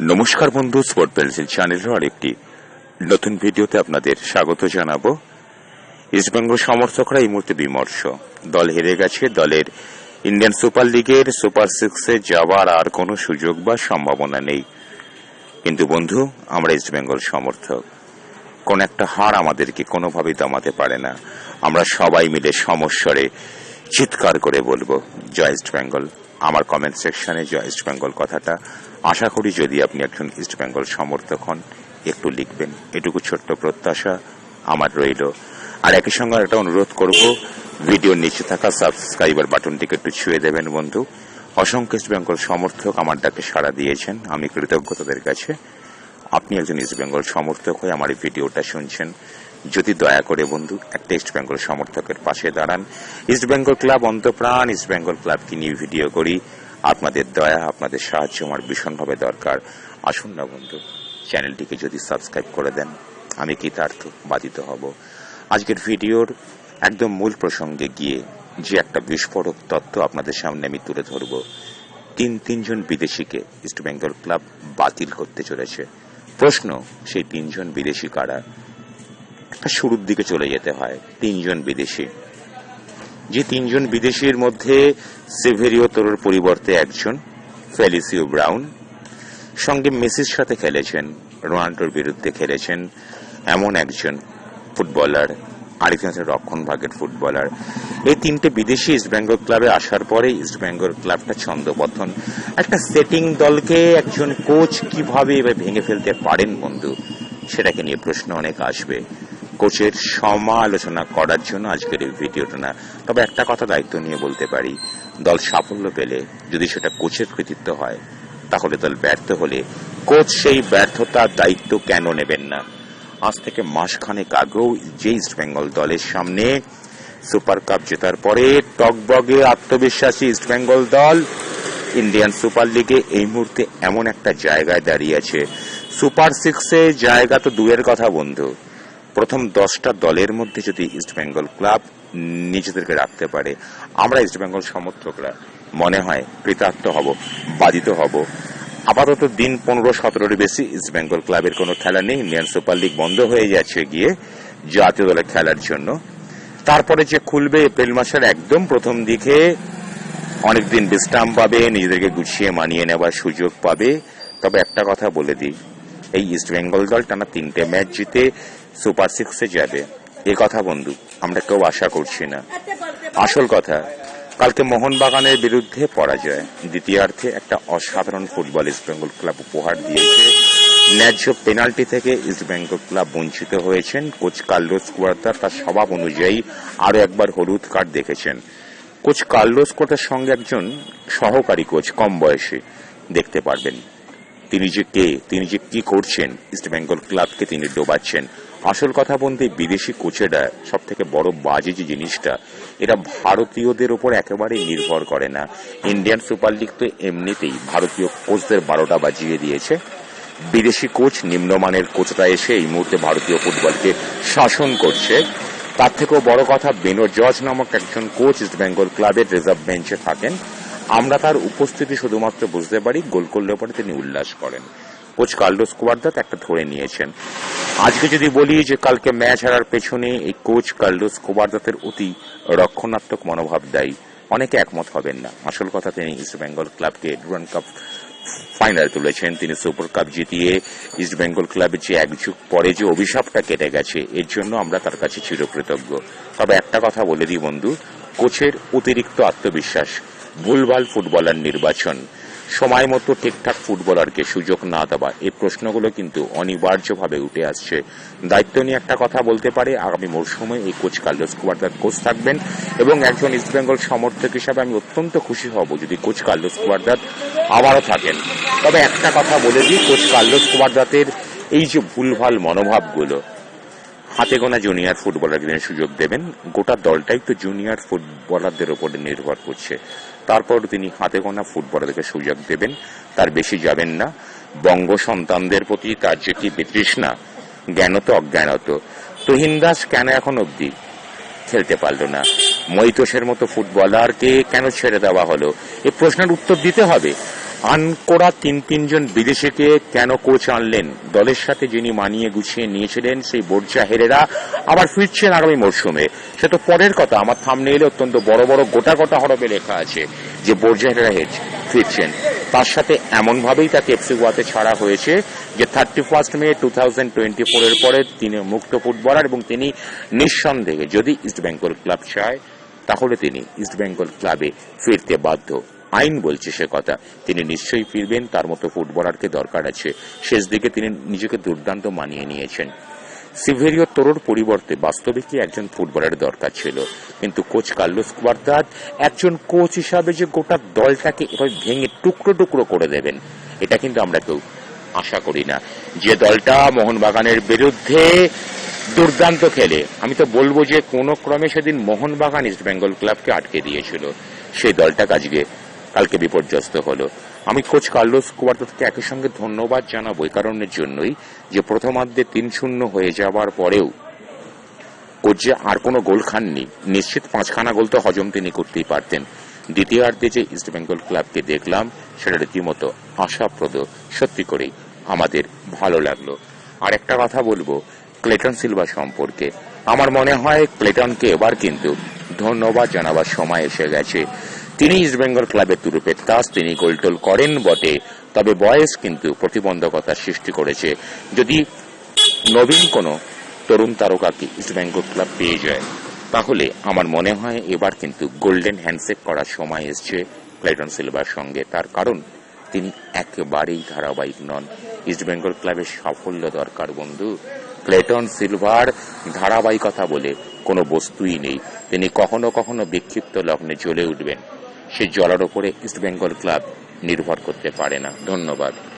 নমস্কার বন্ধু sport pencil চ্যানেলের আরেকটি নতুন ভিডিওতে আপনাদের স্বাগত জানাব। ইস্টবেঙ্গল সমর্থকরা এই মুহূর্তে বিমর্ষ। দল হেরে গেছে, দলের ইন্ডিয়ান সুপার লিগের সুপার সিক্সে যাওয়ার আর কোনো সুযোগ বা সম্ভাবনা নেই। কিন্তু বন্ধু, আমরা ইস্টবেঙ্গল সমর্থক। কোন একটা হার আমাদেরকে কোনোভাবেই দমাতে পারে না। আমরা সবাই মিলে সমস্বরে চিৎকার করে বলব, জয় ইস্ট বেঙ্গল। আমার কমেন্ট সেকশনে জয় ইস্ট বেঙ্গল কথাটা। আশা করি যদি আপনি একজন ইস্ট বেঙ্গল সমর্থক হন, একটু লিখবেন। এটুকু ছোট্ট প্রত্যাশা আমার রইল। আর একই সঙ্গে একটা অনুরোধ করব ভিডিওর নিচে থাকা সাবস্ক্রাইবার বাটনটিকে একটু ছুঁয়ে দেবেন বন্ধু। অসংখ্য ইস্ট বেঙ্গল সমর্থক আমার ডাকে সাড়া দিয়েছেন, আমি কৃতজ্ঞ তাদের কাছে। আপনি একজন ইস্ট বেঙ্গল সমর্থক হয়ে আমার এই ভিডিওটা শুনছেন। যদি দয়া করে বন্ধু, একটা ইস্ট বেঙ্গল সমর্থকের পাশে দাঁড়ান। ইস্ট বেঙ্গল ক্লাব অন্তপ্রাণ ইস্ট বেঙ্গল ক্লাবকে নিয়ে ভিডিও করি। আপনাদের দয়া, আপনাদের সাহায্য আমার ভীষণভাবে দরকার। আসুন না বন্ধু, চ্যানেলটিকে যদি সাবস্ক্রাইব করে দেন, আমি কৃতার্থ, বাধিত হব। আজকের ভিডিওর একদম মূল প্রসঙ্গে গিয়ে যে একটা বিস্ফোরক তথ্য আপনাদের সামনে আমি তুলে ধরব। তিন, তিনজন বিদেশিকে ইস্ট বেঙ্গল ক্লাব বাতিল করতে চলেছে। প্রশ্ন, সেই তিনজন বিদেশি কারা? শুরুর দিকে চলে যেতে হয় তিনজন বিদেশি। যে তিনজন বিদেশির মধ্যে সেভেরিও তোরোর পরিবর্তে একজন, ফেলিসিও ব্রাউন। সঙ্গে মেসির সাথে খেলেছেন, রোনাল্ডোর বিরুদ্ধে খেলেছেন এমন একজন ফুটবলার আরেকজন রক্ষণ ভাগের ফুটবলার। এই তিনটে বিদেশি ইস্ট বেঙ্গল ক্লাবে আসার পরে ইস্ট বেঙ্গল ক্লাবটা ছন্দপতন একটা সেটিং দলকে একজন কোচ কীভাবে এবার ভেঙে ফেলতে পারেন বন্ধু? সেটাকে নিয়ে প্রশ্ন অনেক আসবে। কোচের সমালোচনা করার জন্য আজকের এই ভিডিওটা না। তবে একটা কথা দায়িত্ব নিয়ে বলতে পারি, দল সাফল্য পেলে যদি সেটা কোচের কৃতিত্ব হয়, তাহলে দল ব্যর্থ হলে কোচ সেই ব্যর্থতার দায়িত্ব কেন নেবেন না? আজ থেকে মাসখানেক আগেও যে ইস্ট বেঙ্গল দলের সামনে সুপার কাপ জেতার পরে টকবগে আত্মবিশ্বাসী ইস্ট বেঙ্গল দল ইন্ডিয়ান সুপার লিগে এই মুহূর্তে এমন একটা জায়গায় দাঁড়িয়ে আছে। সুপার সিক্সে জায়গা তো দূরের কথা বন্ধু। প্রথম দশটা দলের মধ্যে যদি ইস্ট বেঙ্গল ক্লাব নিজেদেরকে রাখতে পারে, আমরা ইস্ট বেঙ্গল সমর্থকরা মনে হয় কৃতার্থ হব, বাধিত হব। আপাতত দিন পনেরো সতেরোর বেশি ইস্ট বেঙ্গল ক্লাবের কোনো খেলা নেই। ইন্ডিয়ান সুপার লিগ বন্ধ হয়ে যাচ্ছে গিয়ে জাতীয় দলে খেলার জন্য। তারপরে যে খুলবে এপ্রিল মাসের একদম প্রথম দিকে অনেকদিন বিশ্রাম পাবে, নিজেদেরকে গুছিয়ে মানিয়ে নেওয়ার সুযোগ পাবে। তবে একটা কথা বলে দিই, এই ইস্ট বেঙ্গল দল টানা তিনটে ম্যাচ জিতে সুপার সিক্সে যাবে। এ কথা বন্ধু, আমরা কেউ আশা করছি না। আসল কথা, কালকে মোহনবাগানের বিরুদ্ধে পরাজয়। দ্বিতীয়ার্ধে একটা অসাধারণ ফুটবল ইস্ট বেঙ্গল ক্লাব উপহার দিয়েছে। ন্যায্য পেনাল্টি থেকে ইস্ট বেঙ্গল ক্লাব বঞ্চিত হয়েছেন। কোচ কার্লোস কুয়ার্তা তার স্বভাব অনুযায়ী আরও একবার হলুদ কার্ড দেখেছেন। কোচ কার্লোস কোটার সঙ্গে একজন সহকারী কোচ, কম বয়সে, দেখতে পারবেন। তিনি যে কে, তিনি যে কি করছেন, ইস্ট বেঙ্গল ক্লাবকে তিনি ডোবাচ্ছেন। আসল কথা বলতে বিদেশি কোচেরা সব থেকে বড় বাজে যে জিনিসটা, এরা ভারতীয়দের ওপর একেবারে নির্ভর করে না। ইন্ডিয়ান সুপার লিগ তো এমনিতেই ভারতীয় কোচদের বারোটা বাজিয়ে দিয়েছে। বিদেশি কোচ, নিম্নমানের কোচরা এসে এই মুহূর্তে ভারতীয় ফুটবলকে শাসন করছে। তার থেকেও বড় কথা, বেনো জজ নামক একজন কোচ ইস্ট বেঙ্গল ক্লাবের রিজার্ভ বেঞ্চে থাকেন। আমরা তার উপস্থিতি শুধুমাত্র বুঝতে পারি, গোল করলে পরে তিনি উল্লাস করেন। কোচ কার্লোস কুয়ার্দাত একটা ধরে নিয়েছেন। আজকে যদি বলি যে কালকে ম্যাচ হারার পেছনে এই কোচ কার্লোস কুয়ার্দাতের অতি রক্ষণাত্মক মনোভাব দায়ী। অনেকে একমত হবেন না। আসল কথা, তিনি ইস্ট বেঙ্গল ক্লাবকে ডুরান কাপ ফাইনাল তুলেছেন। তিনি সুপার কাপ জিতিয়ে ইস্ট বেঙ্গল ক্লাবের যে এক যুগ পরে যে অভিশাপটা কেটে গেছে, এর জন্য আমরা তার কাছে চিরকৃতজ্ঞ। তবে একটা কথা বলে দিই বন্ধু, কোচের অতিরিক্ত আত্মবিশ্বাস, ভুলভাল ফুটবলার নির্বাচন সময় মতো ঠিকঠাক ফুটবলারকে সুযোগ না দেওয়া, এই প্রশ্নগুলো কিন্তু অনিবার্যভাবে উঠে আসছে। দায়িত্ব নিয়ে একটা কথা বলতে পারে, আগামী মরশুমে এই কোচ কার্লোস কুয়ার্দাত কোচ থাকবেন এবং একজন ইস্টবেঙ্গল সমর্থক হিসাবে আমি অত্যন্ত খুশি হব যদি কোচ কার্লোস কুয়ার্দাত আবারও থাকেন। তবে একটা কথা বলে দিই, কোচ কার্লোস কুয়ার্দাতের এই যে ভুলভাল মনোভাবগুলো হাতে গোনা জুনিয়র ফুটবলারদের সুযোগ দেবেন, গোটা দলটাই তো জুনিয়র ফুটবলারদের উপরে নির্ভর করছে। তারপর তিনি হাতে গোনা ফুটবলারদেরকে সুযোগ দেবেন, তার বেশি যাবেন না। বঙ্গ সন্তানদের প্রতি তার যে কি বিতৃষ্ণা, জ্ঞানত অজ্ঞানত। তুহিন দাস কেন এখন অবধি খেলতে পারল না? মৈতোষের মতো ফুটবলারকে কেন ছেড়ে দেওয়া হলো? এ প্রশ্নের উত্তর দিতে হবে। আনকোড়া তিন তিনজন বিদেশিকে কেন কোচ আনলেন? দলের সাথে যিনি মানিয়ে গুছিয়ে নিয়েছিলেন, সেই বোর্জা হেরেরা আবার ফিরছেন আগামী মরশুমে। সে তো পরের কথা, আমার সামনে এলে অত্যন্ত বড় বড় গোটা গোটা হরবে লেখা আছে যে বোর্জা হেরেরা ফিরছেন। তার সাথে এমনভাবেই তাকে এফসি গোয়াতে ছাড়া হয়েছে যে thirty first May two thousand twenty ফোরের পরে তিনি মুক্ত ফুটবলার এবং তিনি নিঃসন্দেহে যদি ইস্ট বেঙ্গল ক্লাব চায়, তাহলে তিনি ইস্ট বেঙ্গল ক্লাবে ফিরতে বাধ্য। আইন বলছে সে কথা। তিনি নিশ্চয়ই ফিরবেন, তার মতো ফুটবলারকে দরকার আছে। শেষ দিকে তিনি নিজেকে দুর্দান্ত মানিয়ে নিয়েছেন। সিভেরিও তোরোর পরিবর্তে বাস্তবে কি একজন ফুটবলের দরকার ছিল? কিন্তু কোচ কার্লোস কুয়ার্তাদ একজন কোচ হিসাবে যে গোটা দলটাকে এভাবে ভেঙে টুকরো টুকরো করে দেবেন, এটা কিন্তু আমরা কেউ আশা করি না। যে দলটা মোহনবাগানের বিরুদ্ধে দুর্দান্ত খেলে, আমি তো বলব যে কোনো ক্রমে সেদিন মোহনবাগান ইস্ট বেঙ্গল ক্লাবকে আটকে দিয়েছিল। সেই দলটা আজকে কালকে বিপর্যস্ত হলো। আমি কোচ কার্লোস কুয়ার্তোকে একই সঙ্গে ধন্যবাদ জানাব এই কারণের জন্যই যে প্রথমার্ধে তিন শূন্য হয়ে যাওয়ার পরেও কোচ যে আর কোনো গোল খাননি। নিশ্চিত পাঁচখানা গোল তো হজম তিনি করতেই পারতেন। দ্বিতীয়ার্ধে যে ইস্ট বেঙ্গল ক্লাবকে দেখলাম সেটা রীতিমতো আশাপ্রদ। সত্যি করেই আমাদের ভালো লাগল। আর একটা কথা বলব ক্লেটন সিলভা সম্পর্কে। আমার মনে হয় ক্লেটনকে এবার কিন্তু ধন্যবাদ জানাবার সময় এসে গেছে। তিনি ইস্টবেঙ্গল ক্লাবের তুরুপের তাস তিনি গোলটোল করেন বটে, তবে বয়স কিন্তু প্রতিবন্ধকতার সৃষ্টি করেছে। যদি নবীন কোনো তরুণ তারকাকে ইস্টবেঙ্গল ক্লাব পেয়ে যায়, তাহলে আমার মনে হয় এবার কিন্তু গোল্ডেন হ্যান্ডশেক করার সময় এসছে ক্লাইটন সিলভার সঙ্গে। তার কারণ, তিনি একেবারেই ধারাবাহিক নন। ইস্টবেঙ্গল ক্লাবের সাফল্য দরকার, বন্ধু। ক্লেটন সিলভার ধারাবাহিকতা বলে কোনো বস্তুই নেই। তিনি কখনো কখনো বিক্ষিপ্ত লগ্নে জ্বলে উঠবেন। সে জলার ওপরে ইস্টবেঙ্গল ক্লাব নির্ভর করতে পারে না। ধন্যবাদ।